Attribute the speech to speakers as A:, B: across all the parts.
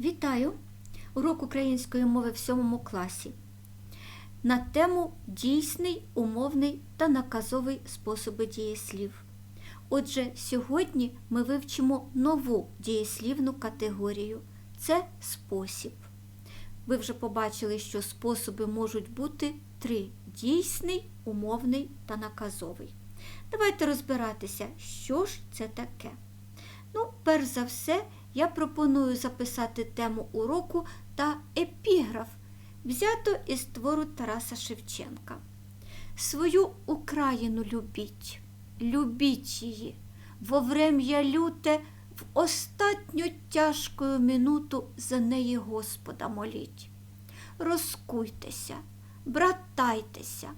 A: Вітаю! Урок української мови в сьомому класі. На тему дійсний, умовний та наказовий способи дієслів. Отже, сьогодні ми вивчимо нову дієслівну категорію це спосіб. Ви вже побачили, що способи можуть бути три: дійсний, умовний та наказовий. Давайте розбиратися, що ж це таке. Ну, перш за все, я пропоную записати тему уроку та епіграф, взято із твору Тараса Шевченка. Свою Україну любіть, любіть її, во врем'я люте, в остатню тяжкою минуту за неї Господа моліть. Розкуйтеся, братайтеся,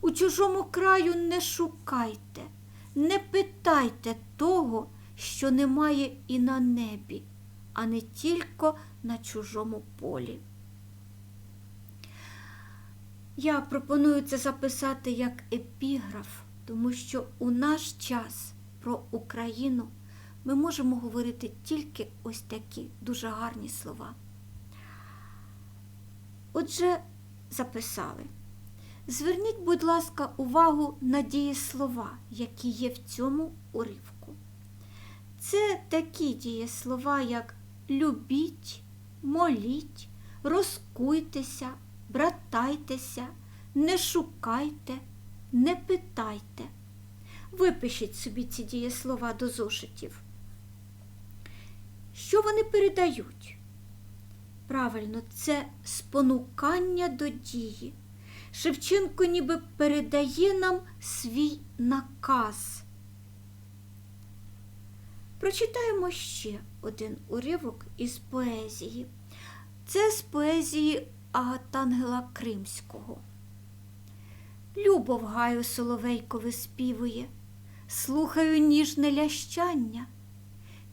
A: у чужому краю не шукайте, не питайте того, що немає і на небі, а не тільки на чужому полі. Я пропоную це записати як епіграф, тому що у наш час про Україну ми можемо говорити тільки ось такі дуже гарні слова. Отже, записали. Зверніть, будь ласка, увагу на дієслова, які є в цьому уривку. Це такі дієслова, як любіть, моліть, розкуйтеся, братайтеся, не шукайте, не питайте. Випишіть собі ці дієслова до зошитів. Що вони передають? Правильно, це спонукання до дії. Шевченко ніби передає нам свій наказ. Прочитаємо ще один уривок із поезії. Це з поезії Агатангела Кримського. Любов гаю соловейко виспівує, слухаю ніжне лящання,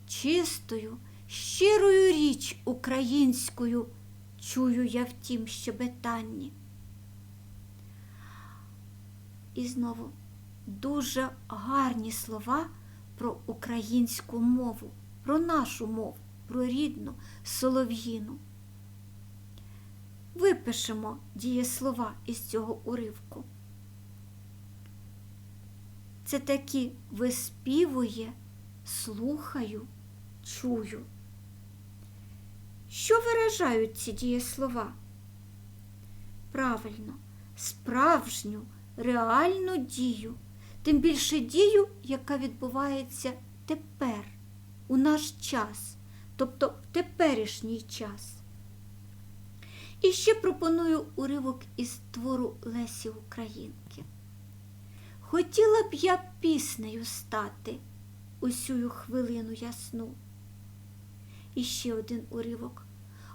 A: чистою, щирою річ українською чую я в тім щебетанні. І знову дуже гарні слова про українську мову, про нашу мову, про рідну солов'їну. Випишемо дієслова із цього уривку. Це такі виспівує, слухаю, чую. Що виражають ці дієслова? Правильно, справжню, реальну дію тим більше дію, яка відбувається тепер, у наш час, тобто в теперішній час. І ще пропоную уривок із твору Лесі Українки. Хотіла б я піснею стати усю хвилину ясну. І ще один уривок.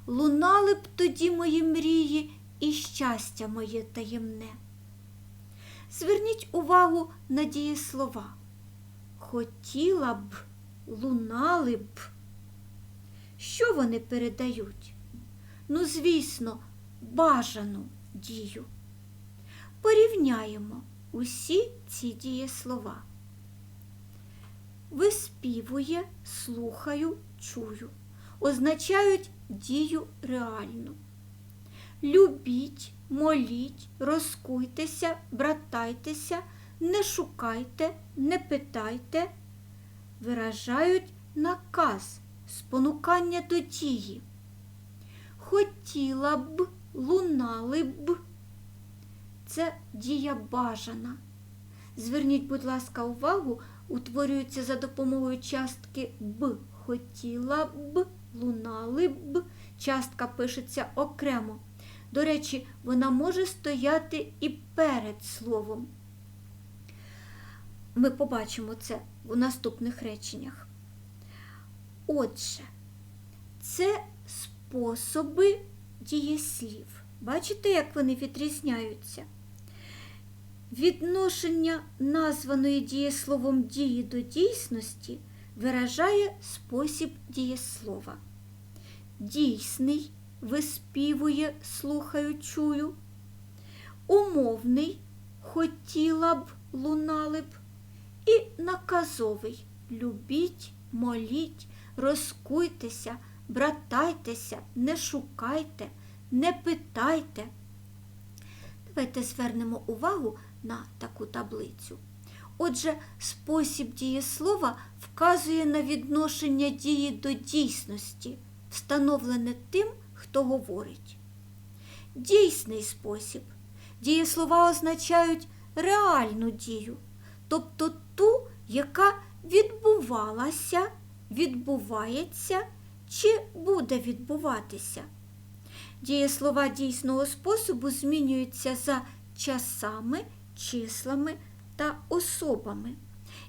A: Лунали б тоді мої мрії і щастя моє таємне. Зверніть увагу на дієслова. Хотіла б, лунали б. Що вони передають? Ну, звісно, бажану дію. Порівняємо усі ці дієслова. Виспівує, слухаю, чую. Означають дію реальну. Любіть, моліть, розкуйтеся, братайтеся, не шукайте, не питайте, виражають наказ, спонукання до дії. Хотіла б, лунали б. Це дія бажана. Зверніть, будь ласка, увагу, утворюється за допомогою частки б. Хотіла б, лунали б. Частка пишеться окремо. До речі, вона може стояти і перед словом. Ми побачимо це у наступних реченнях. Отже, це способи дієслів. Бачите, як вони відрізняються? Відношення названої дієсловом дії до дійсності виражає спосіб дієслова. Дійсний виспівує, слухаю, чую. Умовний хотіла б, лунали б. І наказовий любіть, моліть, розкуйтеся, братайтеся, не шукайте, не питайте. Давайте звернемо увагу на таку таблицю. Отже, спосіб дієслова вказує на відношення дії до дійсності, встановлене тим, хто говорить. Дійсний спосіб. Дієслова означають реальну дію, тобто ту, яка відбувалася, відбувається чи буде відбуватися. Дієслова дійсного способу змінюються за часами, числами та особами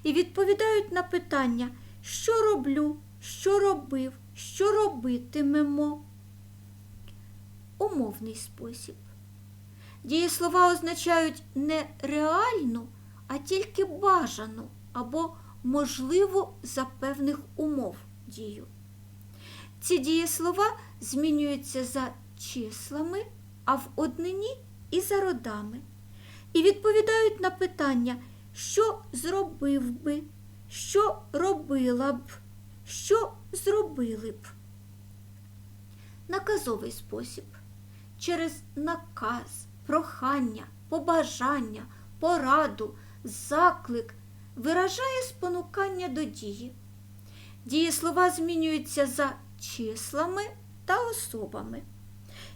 A: і відповідають на питання, що роблю, що робив, що робитимемо. Умовний спосіб. Дієслова означають не реальну, а тільки бажану або можливу за певних умов дію. Ці дієслова змінюються за числами, а в однині і за родами. І відповідають на питання, що зробив би, що робила б, що зробили б. Наказовий спосіб. Через наказ, прохання, побажання, пораду, заклик виражає спонукання до дії. Дієслова змінюються за числами та особами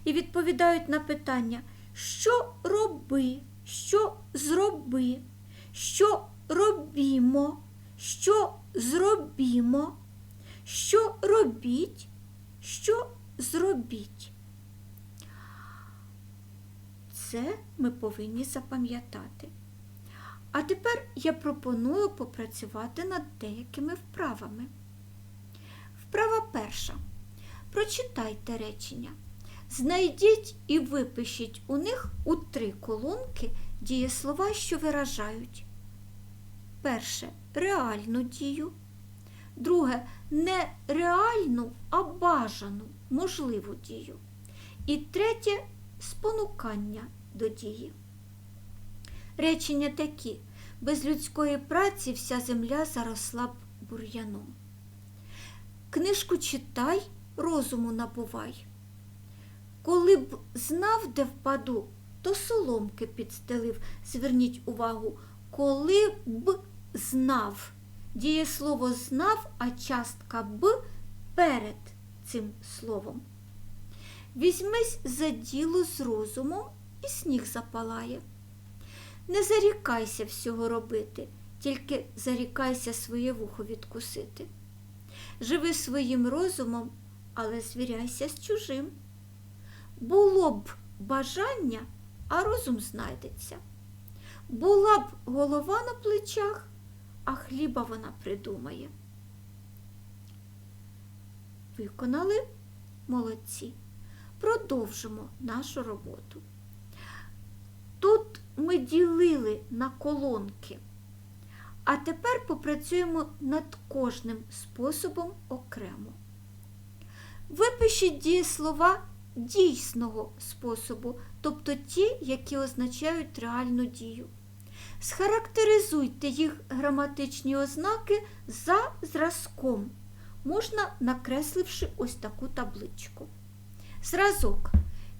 A: і відповідають на питання, що роби, що зроби, що робімо, що зробімо, що робіть, що зробіть. Це ми повинні запам'ятати. А тепер я пропоную попрацювати над деякими вправами. Вправа перша. Прочитайте речення. Знайдіть і випишіть у них у три колонки дієслова, що виражають. Перше реальну дію. Друге не реальну, а бажану, можливу дію. І третє спонукання до дії. Речення такі. Без людської праці вся земля заросла б бур'яном. Книжку читай, розуму набувай. Коли б знав, де впаду, то соломки підстелив. Зверніть увагу, коли б знав. Дієслово знав, а частка б перед цим словом. Візьмись за діло з розумом і сніг запалає. Не зарікайся всього робити, тільки зарікайся своє вухо відкусити. Живи своїм розумом, але звіряйся з чужим. Було б бажання, а розум знайдеться. Була б голова на плечах, а хліба вона придумає. Виконали молодці. Продовжимо нашу роботу. Ми ділили на колонки, а тепер попрацюємо над кожним способом окремо. Випишіть дієслова дійсного способу, тобто ті, які означають реальну дію. Схарактеризуйте їх граматичні ознаки за зразком, можна накресливши ось таку табличку. Зразок.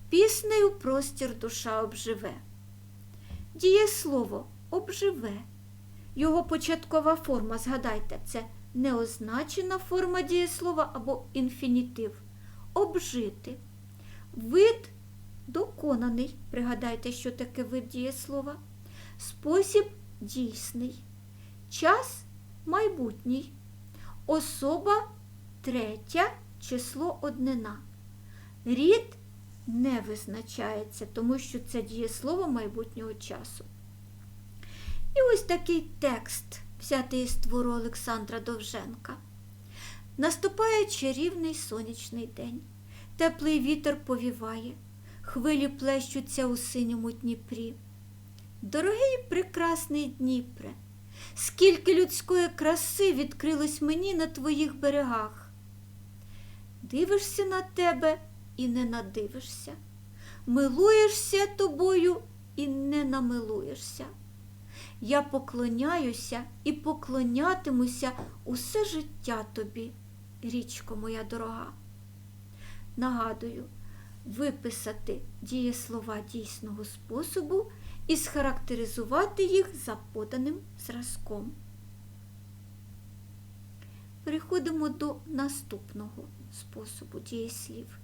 A: Піснею простір душа обживе. Дієслово обживе. Його початкова форма, згадайте, це неозначена форма дієслова або інфінітив. Обжити. Вид доконаний. Пригадайте, що таке вид дієслова. Спосіб дійсний. Час майбутній. Особа третя, число однина. Рід не визначається, тому що це дієслово майбутнього часу. І ось такий текст, взятий із твору Олександра Довженка. Наступає чарівний сонячний день. Теплий вітер повіває, хвилі плещуться у синьому Дніпрі. Дорогий прекрасний Дніпре, скільки людської краси відкрилось мені на твоїх берегах. Дивишся на тебе і не надивишся, милуєшся тобою і не намилуєшся. Я поклоняюся і поклонятимуся усе життя тобі, річко моя дорога. нагадую, виписати дієслова дійсного способу і схарактеризувати їх за поданим зразком. Переходимо до наступного способу дієслів.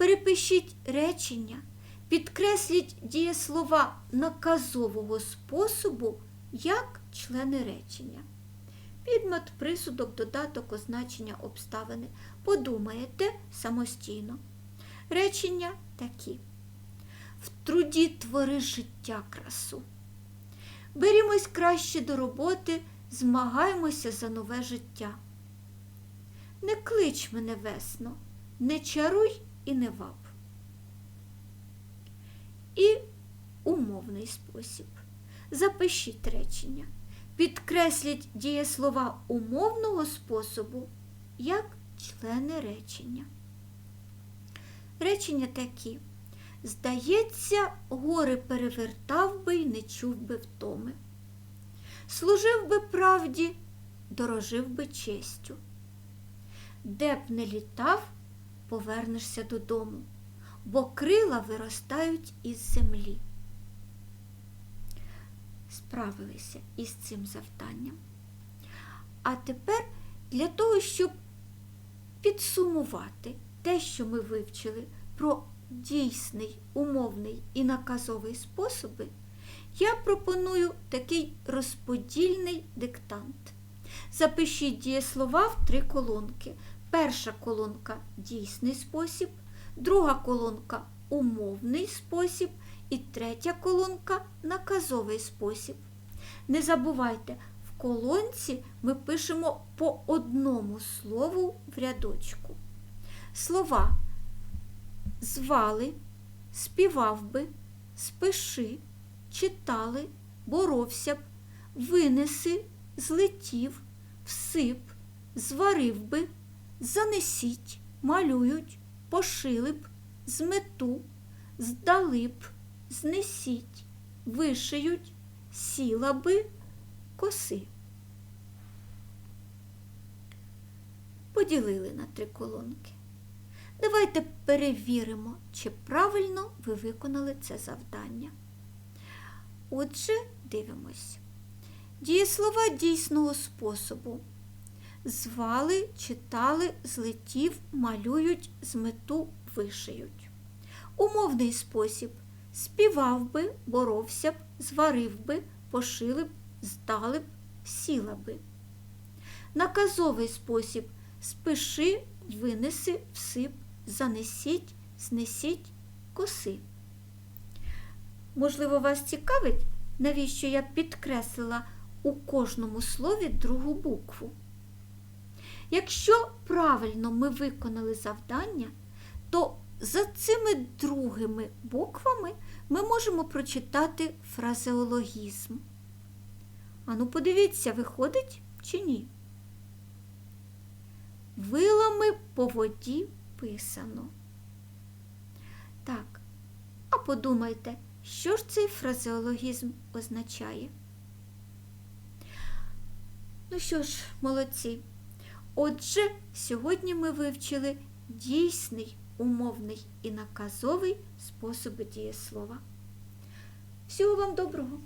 A: Перепишіть речення, підкресліть дієслова наказового способу як члени речення. Підмет, присудок, додаток, означення, обставини. Подумаєте самостійно. Речення такі. В труді твори життя красу. Берімось краще до роботи, змагаємося за нове життя. Не клич мене весно, не чаруй і неваб. І умовний спосіб. Запишіть речення. Підкресліть дієслова умовного способу як члени речення. Речення такі. Здається, гори перевертав би й не чув би втоми. Служив би правді, дорожив би честю. Де б не літав, повернешся додому, бо крила виростають із землі. Справилися із цим завданням. А тепер для того, щоб підсумувати те, що ми вивчили про дійсний, умовний і наказовий способи, я пропоную такий розподільний диктант. Запишіть дієслова в три колонки. Перша колонка дійсний спосіб, друга колонка умовний спосіб і третя колонка наказовий спосіб. Не забувайте, в колонці ми пишемо по одному слову в рядочку. Слова звали, співав би, спиши, читали, боровся б, винеси, злетів, всип, зварив би, занесіть, малюють, пошили б, змету, здали б, знесіть, вишиють, сіла би, коси. Поділили на три колонки. Давайте перевіримо, чи правильно ви виконали це завдання. Отже, дивимось. Дієслова дійсного способу. Звали, читали, злетів, малюють, змету, вишиють. Умовний спосіб. Співав би, боровся б, зварив би, пошили б, здали б, сіла би. Наказовий спосіб. Спиши, винеси, всип, занесіть, знесіть, коси. Можливо, вас цікавить, навіщо я підкреслила у кожному слові другу букву. Якщо правильно ми виконали завдання, то за цими другими буквами ми можемо прочитати фразеологізм. Ану, подивіться, виходить чи ні? Вилами по воді писано. Так, а подумайте, що ж цей фразеологізм означає? Ну що ж, молодці. Отже, сьогодні ми вивчили дійсний, умовний і наказовий способи дієслова. Всього вам доброго!